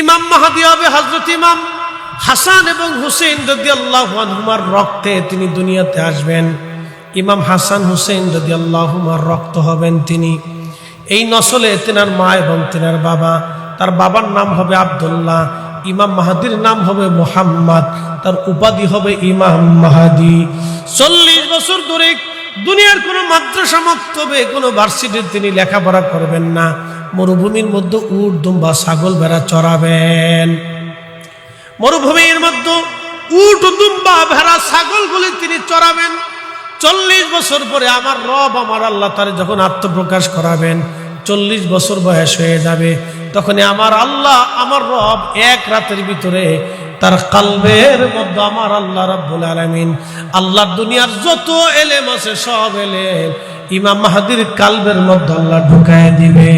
ইমাম মাহাদি হবে হজরত ইমাম হাসান এবং হুসেন রদি আল্লাহ আনহুমার রক্তে তিনি দুনিয়াতে আসবেন। ইমাম হাসান হুসেন রদি আল্লাহুমার রক্ত হবেন তিনি। এই নসলে তেনার মা এবং তেনার বাবা, তার বাবার নাম হবে আব্দুল্লাহ, ইমাম মাহাদির নাম হবে মোহাম্মদ, তার উপাধি হবে ইমাম মাহাদি। চল্লিশ বছর ধরে দুনিয়ার কোনো মাদ্রাসা, মক্তবে, কোনো ভার্সিটির তিনি লেখাপড়া করবেন না। মরুভূমির মধ্যে উট, দুম্বা, ছাগল, ভেড়া চড়াবেন। মরুভূমির মধ্যে উট, দুম্বা, ভেড়া, ছাগল ছাগলগুলি তিনি চড়াবেন। চল্লিশ বছর পরে আমার রব, আমার আল্লাহ তার যখন আত্মপ্রকাশ করাবেন, চল্লিশ বছর বয়স হয়ে যাবে, তখনই আমার আল্লাহ, আমার রব এক রাতের ভিতরে তার কালবের মধ্যে আমার আল্লাহ রব্বুল আলমিন আল্লাহ দুনিয়ার যত এলেম আছে সব এলেম ইমাম মাহাদির কালবের মধ্যে আল্লাহ ঢুকায় দিবে।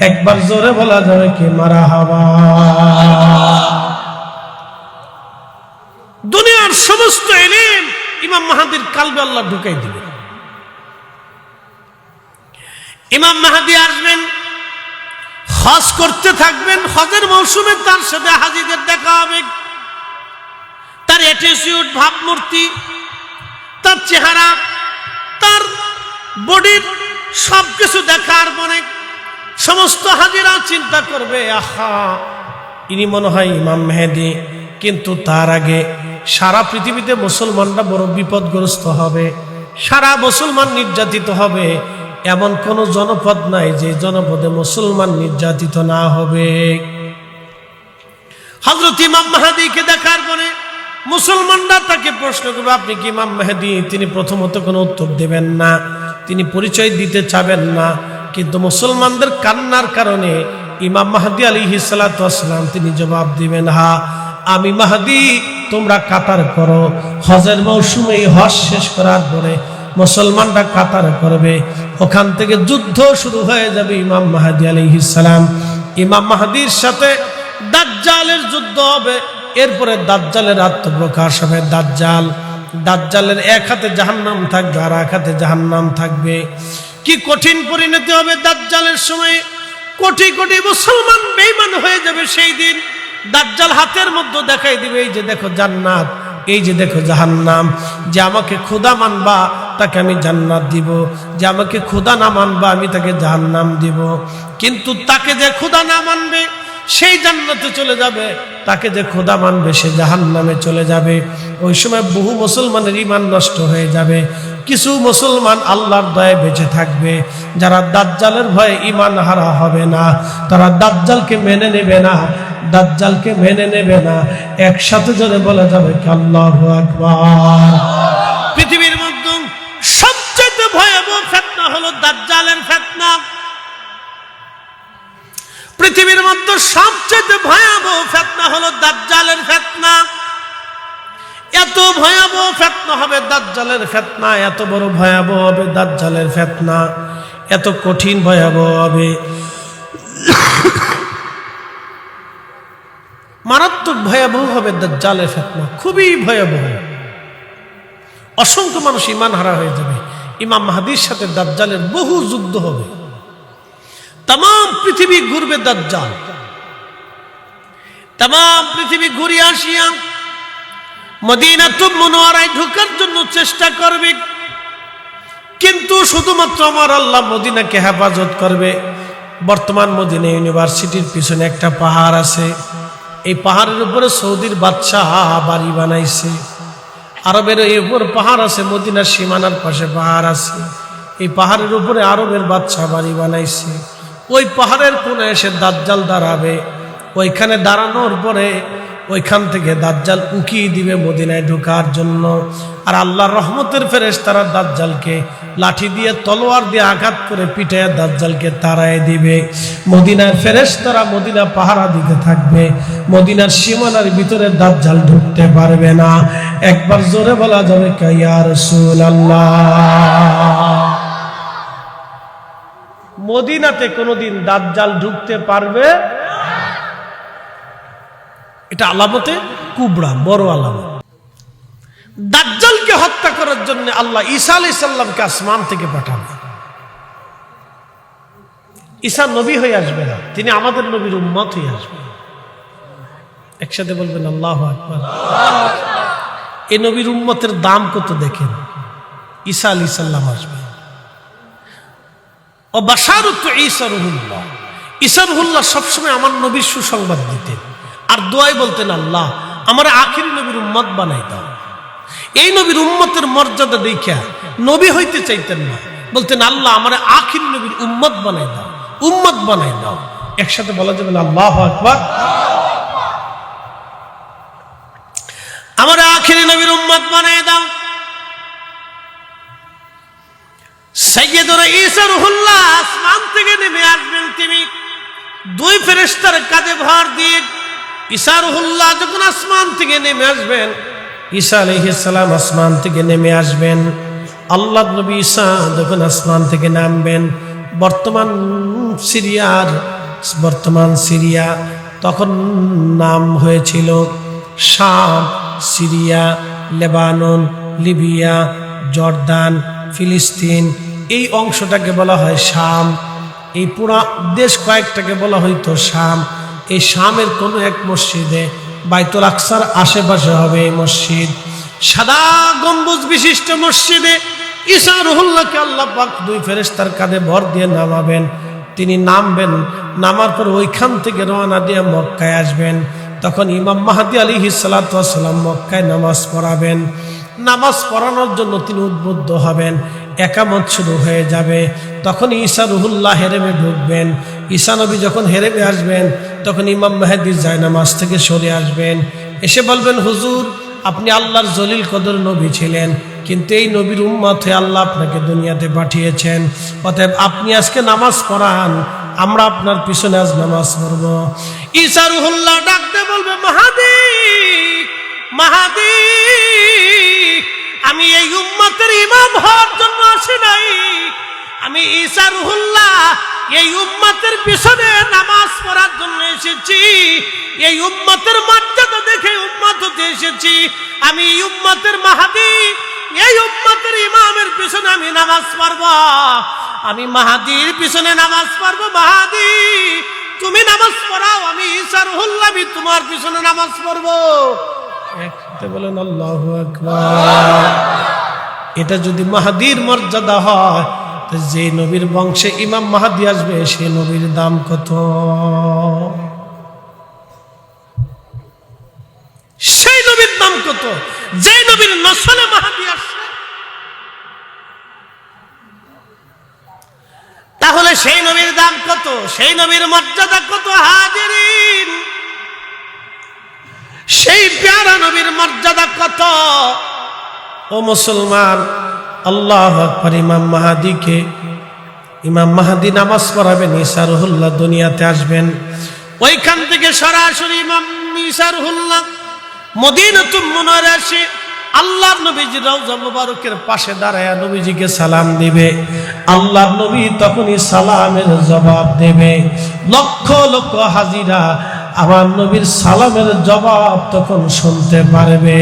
একবার জোরে বলা যাবে কি মারা হাওয়া। দুনিয়ার সমস্ত এলেম ইমাম মাহাদির কালবে আল্লাহ ঢুকাই দিবে। ইমাম মাহাদি আসবেন, হজ করতে থাকবেন, হজের মৌসুমে তার সাথে হাজিদের দেখা হবে। তার অ্যাটিটিউড ভাবমূর্তি, তার চেহারা, তার বডির সব কিছু দেখার মনে সমস্ত হাজিরা চিন্তা করবে, আহা, ইনি মনে হয় ইমাম মেহেদি, কিন্তু তার আগে সারা পৃথিবীতে মুসলমানরা বড় বিপদগ্রস্ত হবে, সারা মুসলমান নির্যাতিত হবে, এমন কোন জনপদ নাই যে জনপদে মুসলমান নির্যাতিত না হবে। হজরত ইমাম মাহাদিকে দেখার পরে মুসলমানরা তাকে প্রশ্ন করবে, আপনি কি ইমাম মেহেদি? তিনি প্রথমত কোনো উত্তর দেবেন না। তিনি পরিচয় দিতে চাবেন না। কিন্তু মুসলমানদের কান্নার কারণে ইমাম মাহাদি আলী হিসালাতাম তিনি জবাব দিবেন, হা, আমি মাহাদি, তোমরা কাতার করো। হজের মৌসুমে হজ শেষ করার পরে মুসলমানরা কাতার করবে। ওখান থেকে যুদ্ধ শুরু হয়ে যাবে ইমাম মাহাদি আলী ইসালাম ইমাম মাহাদির সাথে দাজ্জালের যুদ্ধ হবে। এরপরে দাজ্জালের আত্মপ্রকাশ হবে। দাজ্জাল দাজ্জালের এক হাতে জাহান্নাম থাকবে আর এক হাতে জাহান্নাম থাকবে। কি কঠিন পরিণতি হবে দাজ্জালের সময়? কোটি কোটি মুসলমান বেইমান হয়ে যাবে সেই দিন। দাজ্জাল হাতের মধ্যে দেখাই দিবে, এই যে দেখো জান্নাত, এই যে দেখো জাহান্নাম। যে আমাকে খোদা মানবা, তাকে আমি জান্নাত দিব। যে আমাকে খোদা না মানবা, আমি তাকে জাহান্নাম দিব। কিন্তু তাকে যে খোদা না মানবে সেই জান্নাতে চলে যাবে, তাকে যে খোদা মানবে সে জাহান নামে চলে যাবে। ওই সময় বহু মুসলমানের ইমান নষ্ট হয়ে যাবে। কিছু মুসলমান আল্লাহর দয়ে বেঁচে থাকবে। যারা দাজ্জালের ভয়ে ইমান হারা হবে না, তারা দাজ্জালকে মেনে নেবে না, দাজ্জালকে মেনে নেবে না। একসাথে জনে বলা যাবে আল্লাহ আকবার। পৃথিবীর মধ্যে সবচেয়ে ভয়াবহ ফেতনা হলো দাজ্জালের ফেতনা। পৃথিবীর মধ্যে সবচেয়ে ভয়াবহ ফেতনা হলো দাজ্জালের ফেতনা। এত ভয়াবহ ফেতনা হবে দাজ্জালের ফেতনা, এত বড় ভয়াবহ হবে দাজ্জালের ফেতনা, এত কঠিন ভয়াবহ হবে। মারাত্মক ভয়াবহ হবে দাজ্জালের ফেতনা, খুবই ভয়াবহ। অসংখ্য মানুষ ইমান হারা হয়ে যাবে। ইমাম মাহাদির সাথে দাজ্জালের বহু যুদ্ধ হবে। তাম পৃথিবী ঘুরবে দাজ্জাল। তাম পৃথিবী ঘুরে আসিয়া মদিনা তো মনোয়ারায় ঢোকার জন্য চেষ্টা করবে। কিন্তু শুধুমাত্র আমার আল্লাহ মদিনাকে হেফাজত করবে। বর্তমান মদিনা ইউনিভার্সিটির পিছনে একটা পাহাড় আছে। এই পাহাড়ের উপরে সৌদির বাদশাহ বাড়ি বানাইছে। আরবের এই উপর পাহাড় আছে, মদিনার সীমানার পাশে পাহাড় আছে। এই পাহাড়ের উপরে আরবের বাদশাহ বাড়ি বানাইছে। ওই পাহাড়ের কোণে এসে দাজ্জাল দাঁড়াবে। ওইখানে দাঁড়ানোর পরে ওইখান থেকে দাজ্জাল উকিয়ে দিবে মদিনায় ঢোকার জন্য। আর আল্লাহর রহমতের ফেরেশ তারা দাজ্জালকে লাঠি দিয়ে, তলোয়ার দিয়ে আঘাত করে পিটায় দাজ্জালকে তাড়ায় দিবে। মদিনার ফেরেশ তারা মদিনা পাহারা দিতে থাকবে। মদিনার সীমানার ভিতরে দাজ্জাল ঢুকতে পারবে না। একবার জোরে বলা যাবে কাইয়া রসুল আল্লাহ মদিনাতে কোনোদিন দাজ্জাল ঢুকতে পারবে? এটা আলামতে? কুবড়া বড় আলামত। দাজ্জালকে হত্যা করার জন্য আল্লাহ ঈসা আলাই সাল্লামকে আসমান থেকে পাঠাবে। ঈসা নবী হয়ে আসবে না, তিনি আমাদের নবীর উম্মত হয়ে আসবে। একসাথে বলবেন, আল্লাহ আকবার। এই নবীর উম্মতের দাম কত দেখেন? ঈসা আলী সাল্লাম আসবে। ও বাসারুত ঈসা রহুল্লাহ ঈসা রহুল্লাহ সবসময় আমার নবীর সুসংবাদ দিতেন। আর দোয়াই বলতেন, আল্লাহ, আমার আখির নবীর উম্মত বানাই দাও। এই নবীর উম্মতের মর্যাদা দেখা নবী হইতে চাইতেন না। বলতেন, আল্লাহ, আমার আখির নবীর উম্মত বানাই দাও, উম্মত বানাই দাও। একসাথে বলা যাবে না, আল্লাহ আকবার। আমার আখির নবীর উম্মত বানাই দাও। সৈয়দরা ঈসা রুহুল্লাহ আসমান থেকে নেমে আসবেন তিনি। দুই ফেরেশতার কাঁধে ভর দিয়ে ঈসা রুহুল্লাহ যখন আসমান থেকে নেমে আসবেন, ঈসা আলাইহিস আসমান থেকে নেমে আসবেন। আল্লাহ নবী ঈসা যখন আসমান থেকে নামবেন, বর্তমান সিরিয়ার, বর্তমান সিরিয়া তখন নাম হয়েছিল শাম, সিরিয়া, লেবানন, লিবিয়া, জর্দান, ফিলিস্তিন এই অংশটাকে বলা হয় শাম। এই পুরা দেশ কয়েকটাকে বলা হইতো শাম। এই শামের কোনো এক মসজিদে বাইতুল আকসার আশেপাশে হবে এই মসজিদ। সাদা গম্বুজ বিশিষ্ট মসজিদে ঈসা রহুল্লাহকে আল্লাহ পাক দুই ফেরেশতার কাঁধে ভর দিয়ে নামাবেন। তিনি নামবেন, নামার পর ওইখান থেকে রওনা দিয়ে মক্কায় আসবেন। তখন ইমাম মাহাদি আলী হিসালাম মক্কায় নামাজ পড়াবেন। নামাজ পড়ানোর জন্য তিনি উদ্বুদ্ধ হবেন। একামত শুরু হয়ে যাবে। তখন ঈসা রুহুল্লাহ হেরেমে ঢুকবেন। ঈসা নবী যখন হেরেমে আসবেন, তখন ইমাম মেহেদির জায়নামাজ থেকে সরে আসবেন। এসে বলবেন, হুজুর, আপনি আল্লাহর জলিল কদর নবী ছিলেন, কিন্তু এই নবীর উম্মত হয়ে আল্লাহ আপনাকে দুনিয়াতে পাঠিয়েছেন। অতএব আপনি আজকে নামাজ পড়ান, আমরা আপনার পিছনে আজ নামাজ পড়ব। ঈসা রুহুল্লাহ ডাকতে বলবে মাহাদি মাহাদি আমি এই উম্মতের ইমাম নাই আমি ঈসা রুহুল্লাহ, এই উম্মতের পিছনে নামাজ পড়ার জন্য এসেছি। এই উম্মতের মর্যাদা দেখে উম্মত হতে এসেছি। আমি এই উম্মতের মাহাদি, এই উম্মতের ইমামের পিছনে আমি নামাজ পড়ব। আমি মাহাদির পিছনে নামাজ পড়ব, মাহাদি। তুমি নামাজ পড়াও, আমি রুহুল্লাহ, আমি তোমার পিছনে নামাজ পড়ব। বলেন, আল্লাহ এটা যদি মাহাদির মর্যাদা হয় যে নবীর বংশে ইমাম মাহাদি আসবে, সে নবীর দাম কত? সেই নবীর দাম কত? যে নবীর নসলে মাহাদি আসছে তাহলে সেই নবীর দাম কত? সেই নবীর মর্যাদা কত হাজিরিন? সেই প্যারা নবীর মর্যাদা কত? ও মুসলমান আল্লাহ আকবর, ইমাম মাহাদিকে। ইমাম মাহাদি নামাজ পড়াবেন ইসারুল্লাহ দুনিয়াতে আসবেন। ওইখান থেকে সরাসরি ইমাম ইসারুল্লাহ মদিনাতুম মনোয়ারে আসে আল্লাহ নবীজি রওজা মুবারকের পাশে দাঁড়ায় নবীজিকে সালাম দিবে। আল্লাহ নবী তখনই সালামের জবাব দেবে। লক্ষ লক্ষ হাজিরা আমার নবীর সালামের জবাব তখন শুনতে পারবে।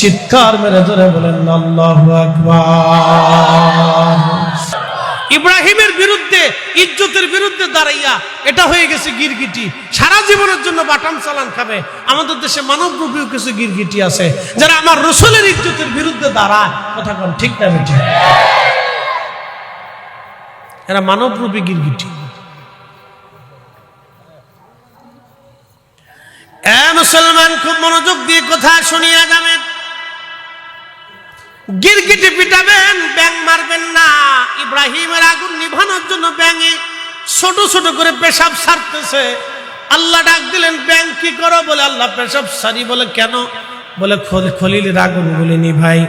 চিৎকার মেরে ধরে বলেন, আল্লাহু ইব্রাহিমের বিরুদ্ধে, ইজ্জতের বিরুদ্ধে দাঁড়াইয়া এটা হয়ে গেছে গিরগিটি। সারা জীবনের জন্য বাটাম চালান খাবে। আমাদের দেশে মানব রূপীয় কিছু গিরগিটি আছে। যারা আমার রসুলের ইজ্জতের বিরুদ্ধে দাঁড়ায়, কথা কন, ঠিক না বেঠি? এরা মানব রূপী গিরগিটি মুসলমান, খুব মনোযোগ দিয়ে কথা শুনিয়া যাবেন। গিরগিটি পিটাবেন ব্যাং মারবেন না। ইব্রাহিমের আগুন নিভানোর জন্য ব্যাঙে ছোট ছোট করে পেশাব সারতেছে। আল্লাহ ডাক দিলেন ব্যাং কি করো? বলে, আল্লাহ পেশাব সারি। বলে, কেন? বলে, খল- খলিলের আগুন বলে নি ভাই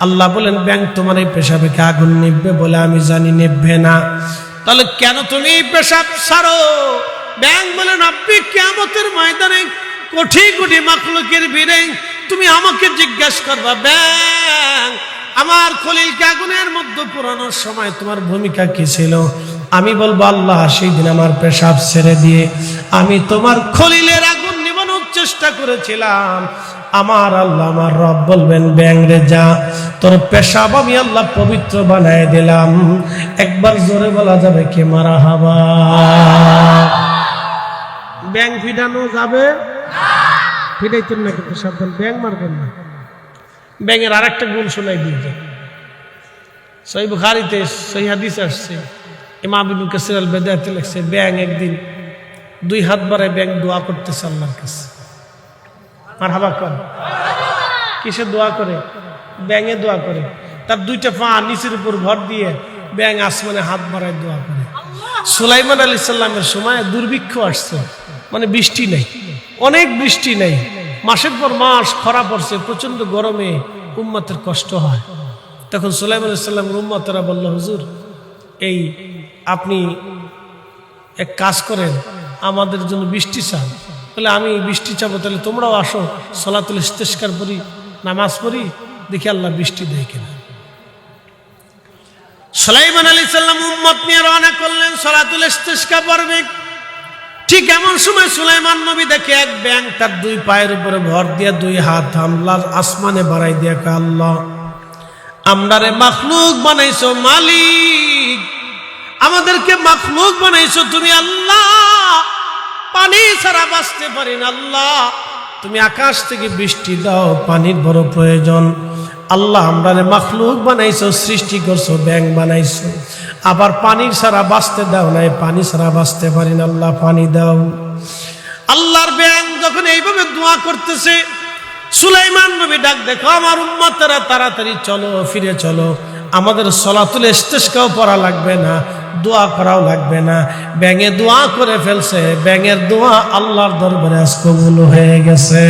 আল্লাহ বলেন ব্যাং তোমার এই পেশাবে কি আগুন নিববে বলে, আমি জানি নিববে না। তাহলে কেন তুমি পেশাব সারো? ব্যাং বলেন, আপনি কেমতের ময়দানে কোটি কোটি মাকলুকের ভিড়ে তুমি আমাকে জিজ্ঞাসা করবা, ব্যাং, আমার খলিলকে আগুনের মধ্যে পুরানোর সময় তোমার ভূমিকা কি ছিল? আমি বলব, আল্লাহ সেই দিন আমার পেশাব ছেড়ে দিয়ে আমি তোমার খলিলের আগুন নিবানোর চেষ্টা করেছিলাম। আমার আল্লাহ, আমার রব বলবেন, ব্যাং রে যা, তোর পেশাব আমি আল্লাহ পবিত্র বানায় দিলাম। একবার জোরে বলা যাবে কে মারা হাবা? ব্যাং ফিটানো যাবে? ফিরাইতেন না কিন্তু সাবধান ব্যাং মারবেন না। ব্যাঙের আর একটা গুণ শোনাই দিয়ে সই বুখারিতে সই হাদিস আসছে ইমাম ইবুল কাসির আল বেদায়াতে লেখছে ব্যাং একদিন দুই হাত বাড়ায় ব্যাং দোয়া করতেছে আল্লাহর কাছে। আর হাবা কর। কিসে দোয়া করে? ব্যাঙে দোয়া করে। তার দুইটা পা নিচের উপর ভর দিয়ে ব্যাং আসমানে হাত বাড়ায় দোয়া করে। সুলাইমান আলী সাল্লামের সময় দুর্ভিক্ষ আসছে মানে বৃষ্টি নেই। অনেক বৃষ্টি নেই। মাসের পর মাস খরা পড়ছে প্রচণ্ড গরমে উম্মতের কষ্ট হয়। তখন সুলাইমান আলী সাল্লামের উম্মতরা বলল, হুজুর, এই আপনি এক কাজ করেন, আমাদের জন্য বৃষ্টি চান। বলে, আমি বৃষ্টি চাবো, তাহলে তোমরাও আসো, সলাতুল ইস্তেস্কার পড়ি, নামাজ পড়ি, দেখি আল্লাহ বৃষ্টি দেয় কিনা। সালাইমান আলী সাল্লাম উম্মত নিয়ে রওনা করলেন, সলাতুল ইস্তেস্কা পড়বে ঠিক এমন সময় সুলাইমান নবী দেখে এক ব্যাং তার দুই পায়ের উপরে ভর দিয়ে দুই হাত হামলার আসমানে বাড়াই দিয়ে কয়, আল্লাহ আমরারে মাখলুক বানাইছো মালিক। আমাদেরকে মাখলুক বানাইছো তুমি আল্লাহ। পানি ছাড়া বাঁচতে পারি না আল্লাহ। তুমি আকাশ থেকে বৃষ্টি দাও পানির বড় প্রয়োজন। আল্লাহ আমরা রে মাখলুক বানাইছো সৃষ্টি করছ ব্যাং বানাইছো। আবার পানির ছাড়া বাঁচতে দাও নাই পানি ছাড়া বাঁচতে পারি না, আল্লাহ পানি দাও। আল্লাহর ব্যাং যখন এইভাবে দোয়া করতেছে, সুলাইমান নবী ডাক, দেখো আমার উম্মতেরা, তাড়াতাড়ি চলো, ফিরে চলো। আমাদের সলাতুল ইস্তেস্কাও পড়া লাগবে না, দোয়া করাও লাগবে না। ব্যাঙে দোয়া করে ফেলছে, ব্যাঙের দোয়া আল্লাহর দরবারে আজ কবুল হয়ে গেছে।